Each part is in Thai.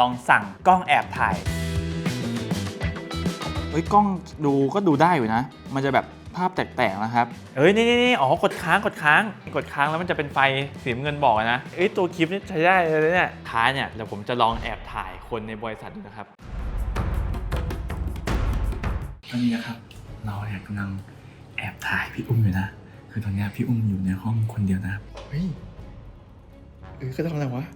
ลองสั่งกล้องแอบถ่าย เฮ้ยกล้องดูก็ดูได้อยู่นะ มันจะแบบภาพแตกๆนะครับ เอ้ยนี่นี่นี่อ๋อกดค้างกดค้าง กดค้างแล้วมันจะเป็นไฟสีน้ำเงินบอกนะ เอ้ยตัวคลิปนี่ใช้ได้เลยเนี่ยท้ายเนี่ยเดี๋ยวผมจะลองแอบถ่ายคนในบริษัทดูนะครับตอนนี้นะครับ เราแอบกำลังแอบถ่ายพี่อุ้มอยู่นะ คือตอนนี้พี่อุ้มอยู่ในห้องคนเดียวนะครับ เฮ้ยเออก็ทำอะไรวะ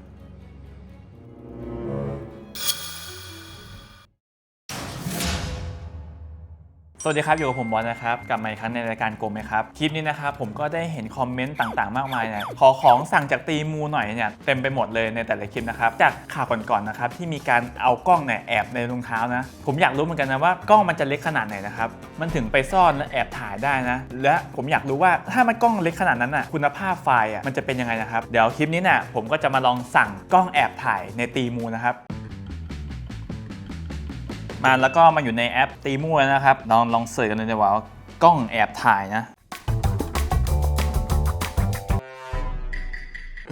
สวัสดีครับอยู่กับผมบอลนะครับกลับมาอีกครั้งในรายการโกมไหมครับคลิปนี้นะครับผมก็ได้เห็นคอมเมนต์ต่างๆ มากมายเนี่ยขอของสั่งจากตีมูหน่อยเนี่ยเต็มไปหมดเลยในแต่ละคลิปนะครับจากข่าวก่อนๆนะครับที่มีการเอากล้องเนี่ยแอบในรองเท้านะผมอยากรู้เหมือนกันนะว่ากล้องมันจะเล็กขนาดไหนนะครับมันถึงไปซ่อนและแอบถ่ายได้นะและผมอยากรู้ว่าถ้ามันกล้องเล็กขนาดนั้นน่ะคุณภาพไฟล์อะมันจะเป็นยังไงนะครับเดี๋ยวคลิปนี้เนี่ยผมก็จะมาลองสั่งกล้องแอบถ่ายในตีมูนะครับ มาแล้วก็มาอยู่ในแอปตีมั่วนะครับลองลองเสิร์ชกันเลยดีกว่าว่ากล้องแอบถ่ายนะ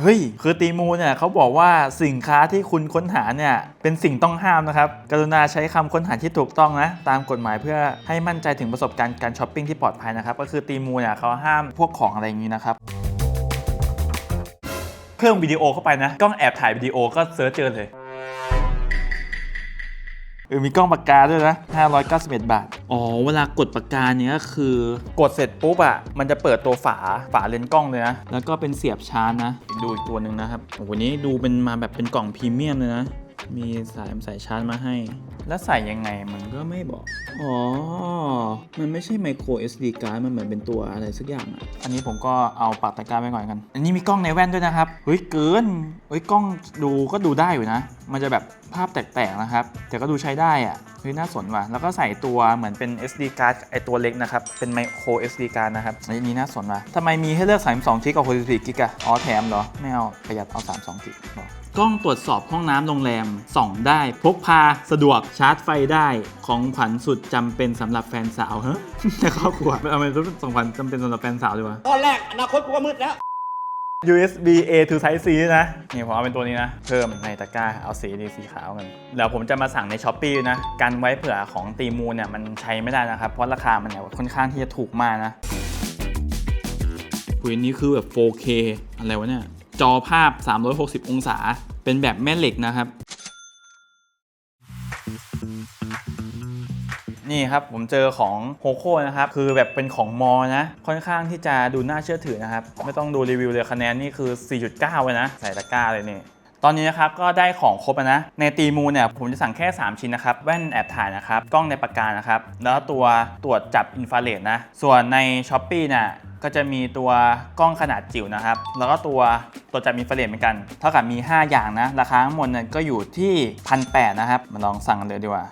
เฮ้ยคือตีมูเนี่ยเขาบอกว่าสินค้าที่คุณค้นหาเนี่ยเป็นสิ่งต้องห้ามนะครับ กรุณาใช้คำค้นหาที่ถูกต้องนะ ตามกฎหมายเพื่อให้มั่นใจถึงประสบการณ์การช้อปปิ้งที่ปลอดภัยนะครับ ก็คือตีมูเนี่ยเขาห้ามพวกของอะไรอย่างนี้นะครับ เพิ่มวิดีโอเข้าไปนะกล้องแอบถ่ายวิดีโอก็เซิร์ชเจอเลย เออมีกล้องปากกาด้วยนะ 591 บาท อ๋อ เวลากดปากกาเนี้ยคือกดเสร็จปุ๊บอะมันจะเปิดตัวฝาฝาเลนส์กล้องเลยนะ แล้วก็เป็นเสียบชาร์จนะ ดูอีกตัวหนึ่งนะครับโอ้โหนี้ดูเป็นมาแบบเป็นกล่องพรีเมียมเลยนะ มีสายสายชาร์จมาให้ แล้วใส่ยังไงมันก็ไม่บอก อ๋อ มันไม่ใช่ไมโคร SD card มันเหมือนเป็นตัวอะไรสักอย่างอะอันนี้ผมก็เอาปากตะกร้าไปก่อนกัน อันนี้มีกล้องในแว่นด้วยนะครับ เฮ้ยเกิน เฮ้ยกล้องดูก็ดูได้อยู่นะมันจะแบบภาพแตกๆนะครับ แต่ก็ดูใช้ได้อะเฮ้ยน่าสนว่ะ แล้วก็ใส่ตัวเหมือนเป็น SD card ไอตัวเล็กนะครับ เป็นไมโคร SD card นะครับอันนี้น่าสนว่ะทำไมมีให้เลือก 32กิกกับ64กิกอะอ๋อแถมเหรอ ไม่เอาประหยัดเอา 32กิกบอกกล้องตรวจสอบห้องน้ำโรงแรมส่องได้ พกพาสะดวกชาร์จไฟได้ของขวัญสุดจำเป็นสำหรับแฟนสาวเฮ้ยในครอบครัวเอาไปเป็นของขวัญจำเป็นสำหรับแฟนสาวดีกว่าตอนแรกอนาคตกูก็มืดแล้ว USB A to Type C นะ นี่ผมเอาเป็นตัวนี้นะ เพิ่มในตะกร้า เอาสีดีสีขาวกันเดี๋ยวผมจะมาสั่งใน s h อ p e e นะ กันไว้เผื่อของตีมูเนี่ยมันใช้ไม่ได้นะครับ เพราะราคามันเนี่ยค่อนข้างที่จะถูกมากนะคุยนี้คือแบบ 4K อะไรวะเนี่ย จอภาพ 360 องศา เป็นแบบแม่เหล็กนะครับ นี่ครับผมเจอของโฮโคนะครับ คือแบบเป็นของมอนะ ค่อนข้างที่จะดูน่าเชื่อถือนะครับ ไม่ต้องดูรีวิวเลยคะแนนนี่คือ 4.9เลยนะ ใส่ตะกร้าเลยนี่ตอนนี้นะครับก็ได้ของครบนะ ในตีมูเนี่ยผมจะสั่งแค่ 3 ชิ้นนะครับ แว่นแอบถ่ายนะครับ กล้องในปากกานะครับ แล้วตัวตรวจจับอินฟราเรดนะ ส่วนใน s h อ p e e เนี่ยก็จะมีตัวกล้องขนาดจิ๋วนะครับ แล้วก็ตัวตรวจจับอินฟราเรดเหมือนกัน เท่ากับมี 5 อย่างนะ ราคาทั้งหมดเนี่ยก็อยู่ที่พันแนะครับ มาลองสั่งกันเลยดีกว่า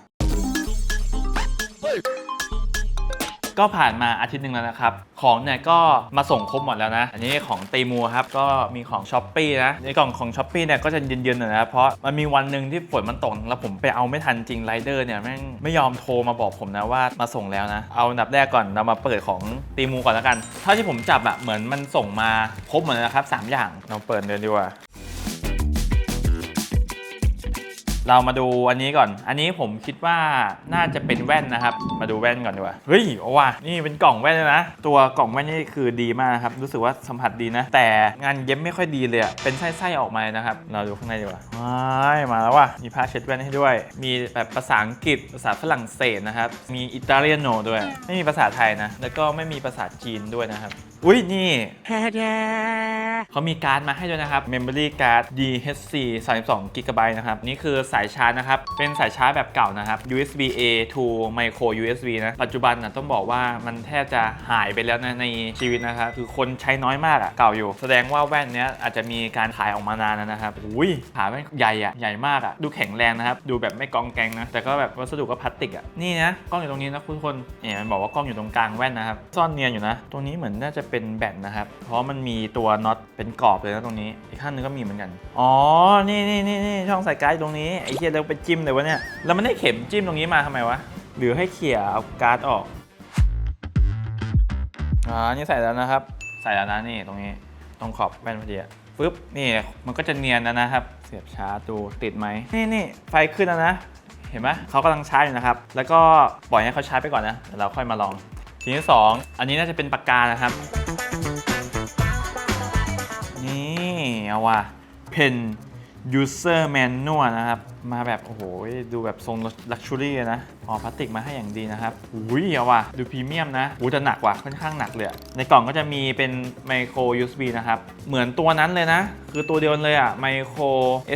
ก็ผ่านมาอาทิตย์หนึ่งแล้วนะครับ ของเนี่ยก็มาส่งครบหมดแล้วนะ อันนี้ของตีมูครับ ก็มีของช้อปปีนะในกล่องของช้อปปีเนี่ยก็จะเย็นๆหน่อยนะ เพราะมันมีวันหนึ่งที่ฝนมันตกแล้วผมไปเอาไม่ทันจริงไรเดอร์เนี่ยแม่งไม่ยอมโทรมาบอกผมนะว่ามาส่งแล้วนะ เอาอันดับแรกก่อนเรามาเปิดของตีมูก่อนแล้วกัน เท่าที่ผมจับอะเหมือนมันส่งมาครบหมดแล้วครับสามอย่างเราเปิดเลยดีกว่า เรามาดูอันนี้ก่อน อันนี้ผมคิดว่าน่าจะเป็นแว่นนะครับ มาดูแว่นก่อนดีกว่า เฮ้ยเอาว่ะนี่เป็นกล่องแว่นเลยนะ ตัวกล่องแว่นนี่คือดีมากครับ รู้สึกว่าสัมผัสดีนะ แต่งานเย็บไม่ค่อยดีเลยอะเป็นไส้ๆออกมาเลยนะครับ เราดูข้างในดีกว่าว้ายมาแล้วว่ะ มีผ้าเช็ดแว่นให้ด้วย มีแบบภาษาอังกฤษ ภาษาฝรั่งเศสนะครับ มีอิตาเลียโนด้วย ไม่มีภาษาไทยนะ แล้วก็ไม่มีภาษาจีนด้วยนะครับ อุ้ยนี่เขามีการ์ดมาให้ด้วยนะครับ Memory Card DHC 32 g b นะครับ นี่คือสายชาร์จนะครับ เป็นสายชาร์จแบบเก่านะครับ USB A to Micro USB นะ ปัจจุบันนะต้องบอกว่ามันแทบจะหายไปแล้วนะในชีวิตนะครับ คือคนใช้น้อยมากอะเก่าอยู่ แสดงว่าแว่นเนี้ยอาจจะมีการขายออกมานานแล้วนะครับอุ้ยขาแว่นใหญ่อะใหญ่มากอะดูแข็งแรงนะครับ ดูแบบไม่กองแกงนะ แต่ก็แบบวัสดุก็พลาสติกอะนี่นะกล้องอยู่ตรงนี้นะคุณคนเนี่ยมันบอกว่ากล้องอยู่ตรงกลางแว่นนะครับซ่อนเนียนอยู่นะ ตรงนี้เหมือนน่าจะเป็นแบตนะครับ เพราะมันมีตัวน็อตเป็นกรอบเลยนะตรงนี้ อีกข้างนึงก็มีเหมือนกัน อ๋อ นี่นี่นี่นี่ช่องใส่การ์ดตรงนี้ ไอ้เหี้ยแล้วไปจิ้มเลยวะเนี่ย แล้วมันได้เข็มจิ้มตรงนี้มาทำไมวะ หรือให้เขี่ยเอาการ์ดออก อ่า นี่ใส่แล้วนะครับ ใส่แล้วนะนี่ตรงนี้ ตรงขอบแว่นพอดีปึ๊บ นี่มันก็จะเนียนแล้วนะครับ เสียบชาร์จดูติดไหม นี่นี่ไฟขึ้นแล้วนะ เห็นไหมเขากำลังชาร์จอยู่นะครับ แล้วก็ปล่อยให้เขาชาร์จไปก่อนนะ เดี๋ยวเราค่อยมาลองทีที่สองอันนี้น่าจะเป็นปากกานะครับ เอาว่ะ Pen User Manual นะครับ มาแบบ โอ้โห ดูแบบทรงลักชัวรี่นะอ๋อพลาสติกมาให้อย่างดีนะครับอุ้ยเอาว่ะ ดูพรีเมียมนะอู้แต่หนักว่ะ ค่อนข้างหนักเลยอะในกล่องก็จะมีเป็น Micro USB นะครับ เหมือนตัวนั้นเลยนะ คือตัวเดียวเลยอะ Micro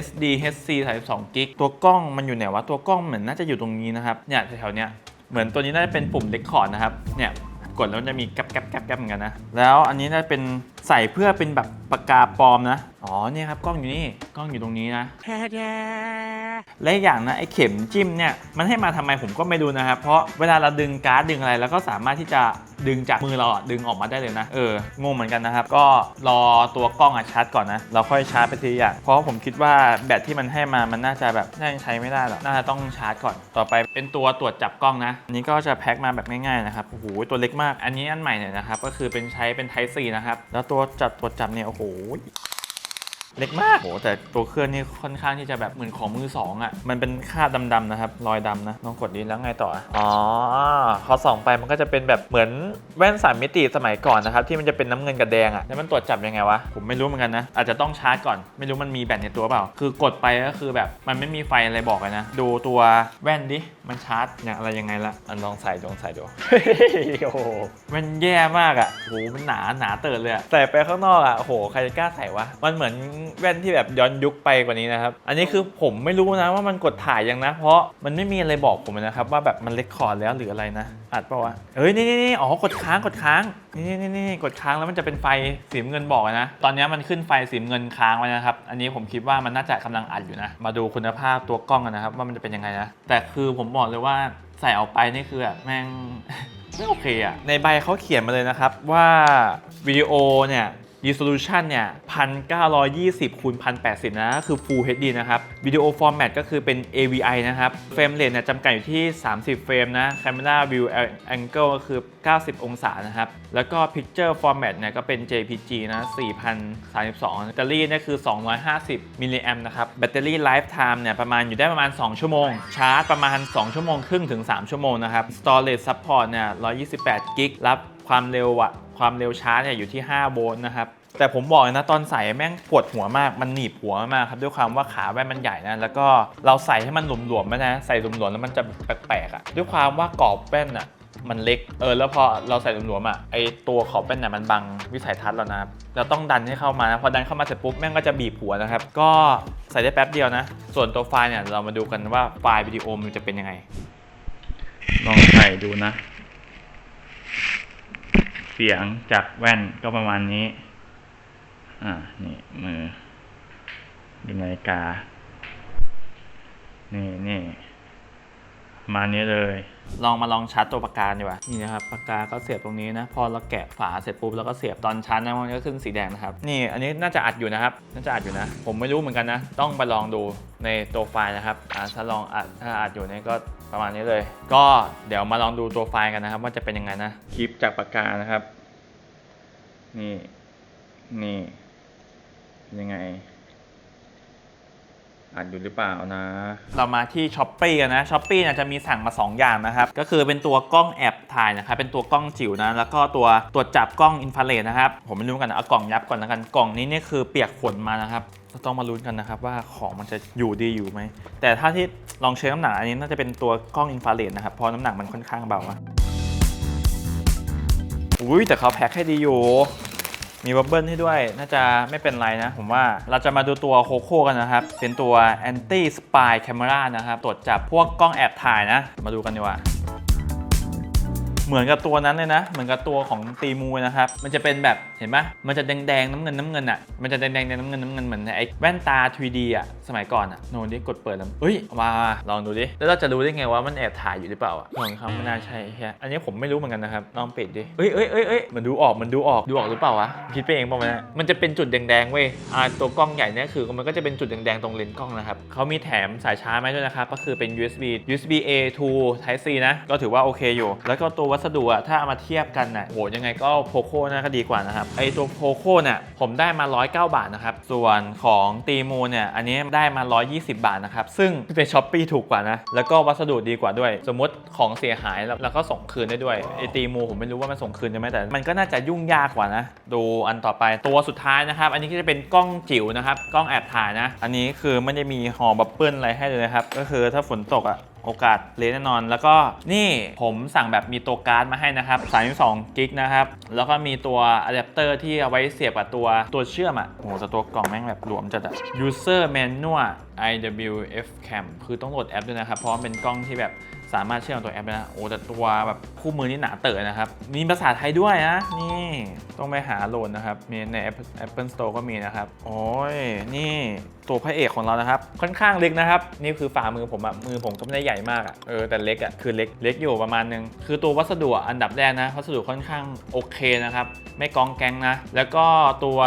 SD HC 32 g b ตัวกล้องมันอยู่ไหนวะ ตัวกล้องเหมือนน่าจะอยู่ตรงนี้นะครับ เนี่ยแถวๆเนี้ยเหมือนตัวนี้น่าจะเป็นปุ่ม Record นะครับ เนี่ย กดแล้วจะมีแกลบแกลบแกลบแก๊บเหมือนกันนะ แล้วอันนี้น่าจะเป็นใส่เพื่อเป็นแบบปากกาปลอมนะ อ๋อเนี่ยครับกล้องอยู่นี่ กล้องอยู่ตรงนี้นะแและอีกอย่างนะไอ้เข็มจิ้มเนี่ยมันให้มาทำไมผมก็ไม่รู้นะครับเพราะเวลาเราดึงการ์ดดึงอะไรแล้วก็สามารถที่จะดึงจากมือเราดึงออกมาได้เลยนะเอองงเหมือนกันนะครับ ก็รอตัวกล้องอะชาร์จก่อนนะเราค่อยชาร์จไปทีอย่างเพราะผมคิดว่าแบตที่มันให้มามันน่าจะแบบน่าจะใช้ไม่ได้หรอกน่าจะต้องชาร์จก่อนต่อไปเป็นตัวตรวจจับกล้องนะอันนี้ก็จะแพ็คมาแบบง่ายๆนะครับโอ้โหตัวเล็กมาก อันนี้อันใหม่เนี่ยนะครับก็คือเป็นใช้เป็น Type C นะครับแล้วตัวจับตรวจจับเนี่ยโอ้โห เล็กมากโหแต่ตัวเครื่องนี่ค่อนข้างที่จะแบบเหมือนของมือสองอะ มันเป็นคราบดำๆนะครับ รอยดำนะลองกดดีแล้วไงต่ออะอ๋อพอส่องไปมันก็จะเป็นแบบเหมือนแว่นสามมิติสมัยก่อนนะครับ ที่มันจะเป็นน้ำเงินกับแดงอะแล้วมันตรวจจับยังไงวะ ผมไม่รู้เหมือนกันนะ อาจจะต้องชาร์จก่อน ไม่รู้มันมีแบตในตัวเปล่า คือกดไปก็คือแบบมันไม่มีไฟอะไรบอกเลยนะ ดูตัวแว่นดิ มันชาร์จเนี่ยอะไรยังไงละอันลองใส่ลองใส่ดูโอ้โหมันแย่มากอะโหมันหนาหนาเติร์ดเลยอะใส่ไปข้างนอกอะโอ้โหใครจะกล้าใส่วะมันเหมือนแว่นที่แบบย้อนยุคไปกว่านี้นะครับ อันนี้คือผมไม่รู้นะว่ามันกดถ่ายยังนะ เพราะมันไม่มีอะไรบอกผมนะครับว่าแบบมันเลคคอร์ดแล้วหรืออะไรนะอัดเปล่าวะเอ้ยนี่นี่นี่อ๋อกดค้างกดค้างนี่นี่นี่กดค้างแล้วมันจะเป็นไฟสีเงินบอกนะ ตอนนี้มันขึ้นไฟสีเงินค้างไว้นะครับ อันนี้ผมคิดว่ามันน่าจะกำลังอัดอยู่นะ มาดูคุณภาพตัวกล้องกันนะครับ ว่ามันจะเป็นยังไงนะ แต่คือผมบอกเลยว่าใส่ออกไปนี่คือแบบแม่งไม่โอเคอะในใบเขาเขียนมาเลยนะครับว่าวิดีโอเนี่ย resolution เนี่ย1920คูณ1080 นะคือ Full HD นะครับวิดีโอ format ก็คือเป็น AVI นะครับเฟรมเรทเนี่ยจำกัดอยู่ที่ 30 เฟรมนะ Camera View Angle ก็คือ 90 องศานะครับ แล้วก็ Picture Format เนี่ยก็เป็น JPG นะ4032แบตเตอรี่เนี่ยคือ 250 มิลลิแอมนะครับ แบตเตอรี่ Lifetime เนี่ยประมาณอยู่ได้ประมาณ 2 ชั่วโมง ชาร์จประมาณ 2 ชั่วโมงครึ่งถึง 3 ชั่วโมงนะครับ Storage Support เนี่ย128กิกรับ ความเร็วอะความเร็วชาร์จเนี่ยอยู่ที่ 5 โวลต์นะครับ แต่ผมบอกเลยนะตอนใส่แม่งปวดหัวมากมันหนีบหัวมากครับด้วยความว่าขาแว่นมันใหญ่นะแล้วก็เราใส่ให้มันหลวมๆนะใส่หลวมๆแล้วมันจะแปลกๆอะด้วยความว่ากรอบแว่นอะมันเล็ก เออ แล้วพอเราใส่หลวมๆอะ ไอตัวขอบแว่นน่ะมันบังวิสัยทัศน์เรานะครับ เราต้องดันให้เข้ามานะ พอดันเข้ามาเสร็จปุ๊บ แม่งก็จะบีบหัวนะครับ ก็ใส่ได้แป๊บเดียวนะ ส่วนตัวไฟล์เนี่ย เรามาดูกันว่าไฟล์วิดีโอมันจะเป็นยังไง ลองใส่ดูนะ เสียงจากแว่นก็ประมาณนี้ อ่า นี่มือดูนาฬิกา นี่นี่มานี้เลย ลองมาลองชาร์จตัวปากกาดีกว่า นี่นะครับ ปากกาก็เสียบตรงนี้นะ พอเราแกะฝาเสร็จปุ๊บแล้วก็เสียบตอนชาร์จนะมันก็ขึ้นสีแดงนะครับ นี่อันนี้น่าจะอัดอยู่นะครับ น่าจะอัดอยู่นะ ผมไม่รู้เหมือนกันนะ ต้องไปลองดูในตัวไฟล์นะครับ อ่าถ้าลองอัดถ้าอัดอยู่เนี่ยก็ ประมาณนี้เลย ก็เดี๋ยวมาลองดูตัวไฟล์กันนะครับ ว่าจะเป็นยังไงนะ คลิปจากปากกานะครับ นี่ นี่ เป็นยังไง อ่านอยู่หรือเปล่านะ เรามาที่ช้อปปี้กันนะช้อปปีเนี่ยจะมีสั่งมา 2 อย่างนะครับ ก็คือเป็นตัวกล้องแอบถ่ายนะครับ เป็นตัวกล้องจิ๋วนะ แล้วก็ตัวตรวจับกล้องอินฟราเรดนะครับ ผมไม่รู้กันนะเอากล่องยับก่อนแล้วกัน กล่องนี้เนี่ยคือเปียกฝนมานะครับเราต้องมาลุ้นกันนะครับว่าของมันจะอยู่ดีอยู่ไหม แต่ถ้าที่ลองเช็คน้ำหนักอันนี้น่าจะเป็นตัวกล้องอินฟราเรดนะครับ เพราะน้ำหนักมันค่อนข้างเบาอะอุ้ยแต่เขาแพ็คให้ดีอยู่ มีบับเบิ้ลให้ด้วยน่าจะไม่เป็นไรนะ ผมว่าเราจะมาดูตัวโคโค่กันนะครับ เป็นตัว anti spy camera นะครับ ตรวจจับพวกกล้องแอบถ่ายนะ มาดูกันดีกว่า เหมือนกับตัวนั้นเลยนะ เหมือนกับตัวของตีมูนะครับ มันจะเป็นแบบเห็นปะมันจะแดงๆน้ำเงินน้ำเงินอะ มันจะแดงๆน้ำเงินน้ำเงินเหมือนไอ้แว่นตา 3D อะ สมัยก่อนอะ โน่นดิกดเปิดแล้วเอ้ย มาลองดูดิ แล้วเราจะรู้ได้ไงว่ามันแอบถ่ายอยู่หรือเปล่าอะลองครับไม่น่าใช่แค่อันนี้ผมไม่รู้เหมือนกันนะครับ ลองปิดดิเอ้ยเอ้ยเอ้ยเอ้ยมันดูออก มันดูออก ดูออกหรือเปล่าวะ คิดไปเองเปล่าวะเนี่ยมันจะเป็นจุดแดงๆเว้ย อ่า ตัวกล้องใหญ่เนี่ยคือมันก็จะเป็นจุดแดงๆตรงเลนส์กล้องนะครับเขามีแถมสายชาร์จมาด้วยนะครับ ก็คือเป็น USB USB A to Type C นะ ก็ถือว่าโอเคอยู่ แล้วก็ตัววัสดุอะถ้าเอามาเทียบกันน่ะโหยังไงก็โพโคน่าก็ดีกว่านะครับไอตัวโพโคเนี่ยผมได้มา 109 บาทนะครับ ส่วนของตีมูเนี่ยอันนี้ได้มา 120 บาทนะครับ ซึ่งในช้อปปีถูกกว่านะ แล้วก็วัสดุดีกว่าด้วย สมมติของเสียหายแล้วแล้วก็ส่งคืนได้ด้วยไอตีมูผมไม่รู้ว่ามันส่งคืนได้ไหมแต่ มันก็น่าจะยุ่งยากกว่านะ ดูอันต่อไปตัวสุดท้ายนะครับ อันนี้ก็จะเป็นกล้องจิ๋วนะครับกล้องแอบถ่ายนะ อันนี้คือไม่ได้มีห่อบับเบิ้ลอะไรให้เลยนะครับก็คือถ้าฝนตกอะ โอกาสเลนแน่นอน แล้วก็นี่ผมสั่งแบบมีตัวการ์ดมาให้นะครับ32กิกนะครับ แล้วก็มีตัวอะแดปเตอร์ที่เอาไว้เสียบกับตัวตัวเชื่อมอะโอ้โหแต่ตัวกล่องแม่งแบบหลวมจัดอะ user manual IWF cam คือต้องโหลดแอปด้วยนะครับ เพราะเป็นกล้องที่แบบ สามารถเชื่อมตัวแอปได้นะโอ้แต่ตัวแบบคู่มือนี่หนาเต๋อนะครับ มีภาษาไทยด้วยนะ นี่ ต้องไปหาโหลดนะครับ มีใน Apple, Apple Store ก็มีนะครับ โอ้ย นี่ตัวพระเอกของเรานะครับ ค่อนข้างเล็กนะครับ นี่คือฝ่ามือผมอะมือผมก็ไม่ได้ใหญ่มากอะเออแต่เล็กอะคือเล็กเล็กอยู่ประมาณนึง คือตัววัสดุอะอันดับแรกนะวัสดุค่อนข้างโอเคนะครับ ไม่กองแกงนะ แล้วก็ตัว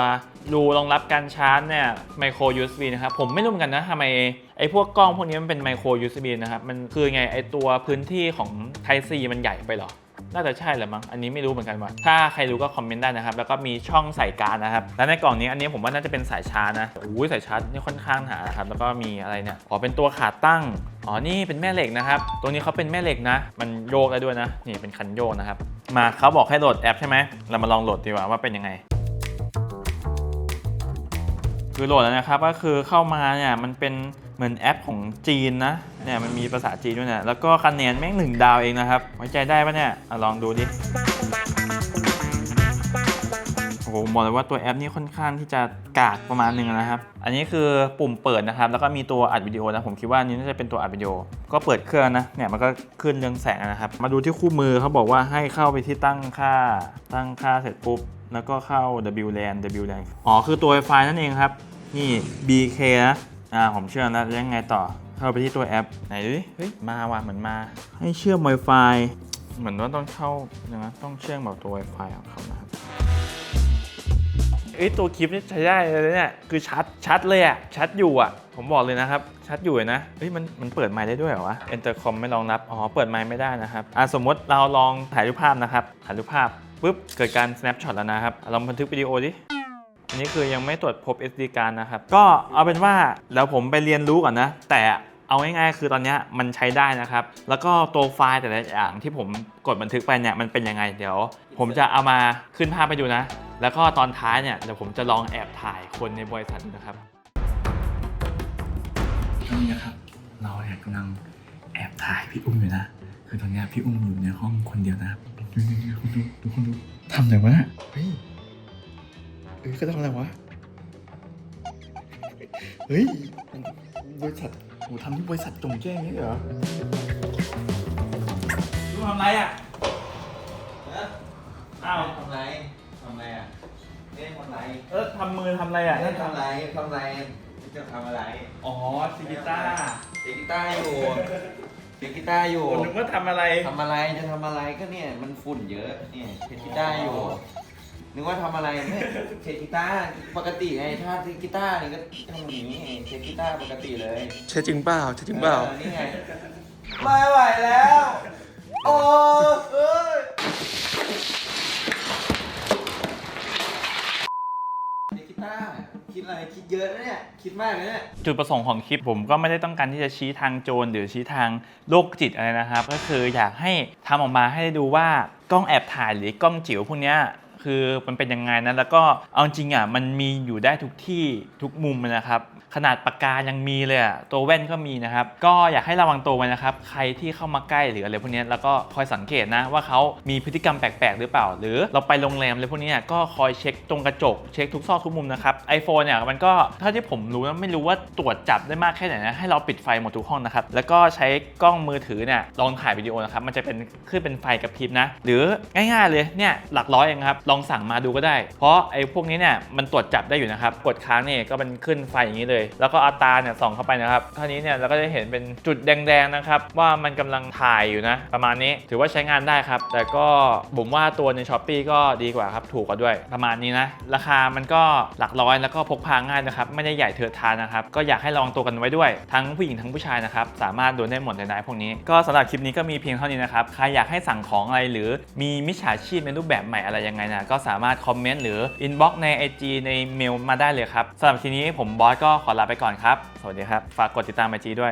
รูรองรับการชาร์จเนี่ยไมโคร USB นะครับผมไม่รู้เหมือนกันนะทำไม ไอ้พวกกล้องพวกนี้มันเป็นไมโคร USB นะครับ มันคือไงไอ้ตัวพื้นที่ของ Type C มันใหญ่ไปหรอ น่าจะใช่แหละมั้ง อันนี้ไม่รู้เหมือนกันว่า ถ้าใครรู้ก็คอมเมนต์ได้นะครับ แล้วก็มีช่องใส่การ์ดนะครับ และในกล่องนี้อันนี้ผมว่าน่าจะเป็นสายชาร์จนะโอ้ยสายชาร์จนี่ค่อนข้างหานะครับ แล้วก็มีอะไรเนี่ย อ๋อเป็นตัวขาตั้ง อ๋อนี่เป็นแม่เหล็กนะครับตรงนี้เขาเป็นแม่เหล็กนะ มันโยกได้ด้วยนะ นี่เป็นคันโยกนะครับ มาเขาบอกให้โหลดแอปใช่ไหมเรามาลองโหลดดีกว่าว่าเป็นยังไงคือโหลดแล้วนะครับก็คือเข้ามาเนี่ยมันเป็น เหมือนแอปของจีนนะเนี่ยมันมีภาษาจีนด้วยเนี่ยแล้วก็คะแนนแม่งหนึ่งดาวเองนะครับไว้ใจได้ปะเนี่ยอลองดูดิโอ้โหบอกเลยว่าตัวแอปนี้ค่อนข้างที่จะกากประมาณหนึ่งนะครับ อันนี้คือปุ่มเปิดนะครับ แล้วก็มีตัวอัดวิดีโอนะผมคิดว่านี้น่าจะเป็นตัวอัดวิดีโอ ก็เปิดเครื่องนะเนี่ยมันก็ขึ้นเรืองแสงนะครับ มาดูที่คู่มือเขาบอกว่าให้เข้าไปที่ตั้งค่า ตั้งค่าเสร็จปุ๊บ แล้วก็เข้า WLAN WLAN อ๋อคือตัว Wi-Fi นั่นเองครับ นี่ BK นะ อ่าผมเชื่อแล้วแล้วยังไงต่อเข้าไปที่ตัวแอป ไหนดูดิเฮ้ยมาว่ะเหมือนมา ให้เชื่อม Wi-Fi เหมือนว่าต้องเข้าอย่างนั้นต้องเชื่อมแบบตัว Wi-Fi ของเขานะครับเอ้ยตัวคลิปนี่ใช้ได้เลยเนี่ยคือชัดชัดเลยอะชัดอยู่อะผมบอกเลยนะครับ ชัดอยู่เลยนะเฮ้ยมันมันเปิดไมค์ได้ด้วยเหรอวะ Intercom ไม่รองรับอ๋อเปิดไมค์ไม่ได้นะครับอะสมมติเราลองถ่ายรูปภาพนะครับถ่ายรูปภาพปุ๊บเกิดการ snapshot แล้วนะครับลองบันทึกวิดีโอดิ อันนี้คือยังไม่ตรวจพบ SD การนะครับ ก็เอาเป็นว่าแล้วผมไปเรียนรู้ก่อนนะ แต่เอาง่ายๆคือตอนนี้มันใช้ได้นะครับ แล้วก็ตัวไฟล์แต่ละอย่างที่ผมกดบันทึกไปเนี่ยมันเป็นยังไงเดี๋ยว ผมจะเอามาขึ้นภาพไปดูนะ แล้วก็ตอนท้ายเนี่ยเดี๋ยวผมจะลองแอบถ่ายคนในบริษัทนะครับนี่นะครับ เราแอบกำลังแอบถ่ายพี่อุ้มอยู่นะ คือตอนนี้พี่อุ้มอยู่ในห้องคนเดียวนะครับดูดูดูดูดูดูทำอะไรวะเฮ้ย เอ้ยก็ทำอะไรวะ เฮ้ย บริษัทโหทำที่บริษัทจงแจ้งนี่เหรอดูทำไรอะอ้าวทำไรทำไรอะเล่นทำไรเออทำมือทำอะไรอะเล่นทำไรทำไรจะทำอะไร อ๋อซิกิต้าเด็กกีตาร์อยู่เด็กกีตาร์อยู่ผมนึกว่าทำอะไรทำอะไรจะทำอะไรก็เนี่ยมันฝุ่นเยอะเนี่ยเด็กกีตาร์อยู่ นึกว่าทำอะไรไม่เช็ดกีตาร์ปกติไงถ้าเช็ดกีตาร์นี่ก็ทำอย่างนี้ไงเช็ดกีตาร์ปกติเลยใช่จริงเปล่าใช่จริงเปล่าออนี่ไงไม่ไหวแล้ว โอ้เอ้ยเด็กกีตาร์คิดอะไรคิดเยอะนะเนี่ยคิดมากเลยเนี่ย จุดประสงค์ของคลิปผมก็ไม่ได้ต้องการที่จะชี้ทางโจรหรือชี้ทางโรคจิตอะไรนะครับ ก็คืออยากให้ทำออกมาให้ได้ดูว่ากล้องแอบถ่ายหรือกล้องจิ๋วพวกเนี้ย คือมันเป็นยังไงนะแล้วก็เอาจริงอะมันมีอยู่ได้ทุกที่ทุกมุมเลยนะครับขนาดปากกายังมีเลยอะตัวแว่นก็มีนะครับ ก็อยากให้ระวังตัวไว้นะครับ ใครที่เข้ามาใกล้หรืออะไรพวกนี้แล้วก็คอยสังเกตนะว่าเขามีพฤติกรรมแปลกๆ หรือเปล่า หรือเราไปโรงแรมอะไรพวกนี้ก็คอยเช็คตรงกระจกเช็คทุกซอกทุกมุมนะครับ iPhone เนี่ยมันก็ถ้าที่ผมรู้นะไม่รู้ว่าตรวจจับได้มากแค่ไหนนะให้เราปิดไฟหมดทุกห้องนะครับแล้วก็ใช้กล้องมือถือเนี่ยลองถ่ายวิดีโอนะครับมันจะเป็นขึ้นเป็นไฟกระพริบนะ หรือง่ายๆเลยเนี่ยหลักร้อยเองครับลองสั่งมาดูก็ได้ เพราะไอ้พวกนี้เนี่ยมันตรวจจับได้อยู่นะครับ กดค้างเนี่ยก็มันขึ้นไฟอย่างนี้เลย แล้วก็อาตาเนี่ยส่องเข้าไปนะครับเท่านี้เนี่ยเราก็จะเห็นเป็นจุดแดงๆนะครับว่ามันกำลังถ่ายอยู่นะ ประมาณนี้ถือว่าใช้งานได้ครับ แต่ก็ผมว่าตัวในช้อปปีก็ดีกว่าครับถูกกว่าด้วย ประมาณนี้นะราคามันก็หลักร้อยแล้วก็พกพาง่ายนะครับไม่ได้ใหญ่เถิดทานนะครับก็อยากให้ลองตัวกันไว้ด้วย ทั้งผู้หญิงทั้งผู้ชายนะครับสามารถโดนได้หมดเลยนะพวกนี้ ก็สำหรับคลิปนี้ก็มีเพียงเท่านี้นะครับใครอยากให้สั่งของอะไรหรือมีมิจฉาชีพในรูปแบบใหม่อะไรยังไงนะก็สามารถคอมเมนต์หรืออินบ็อกซ์ใน IG ในเมลมาได้เลยครับสำหรับทีนี้ผมบอสก็ขอลาไปก่อนครับ สวัสดีครับ ฝากกดติดตาม IG ด้วย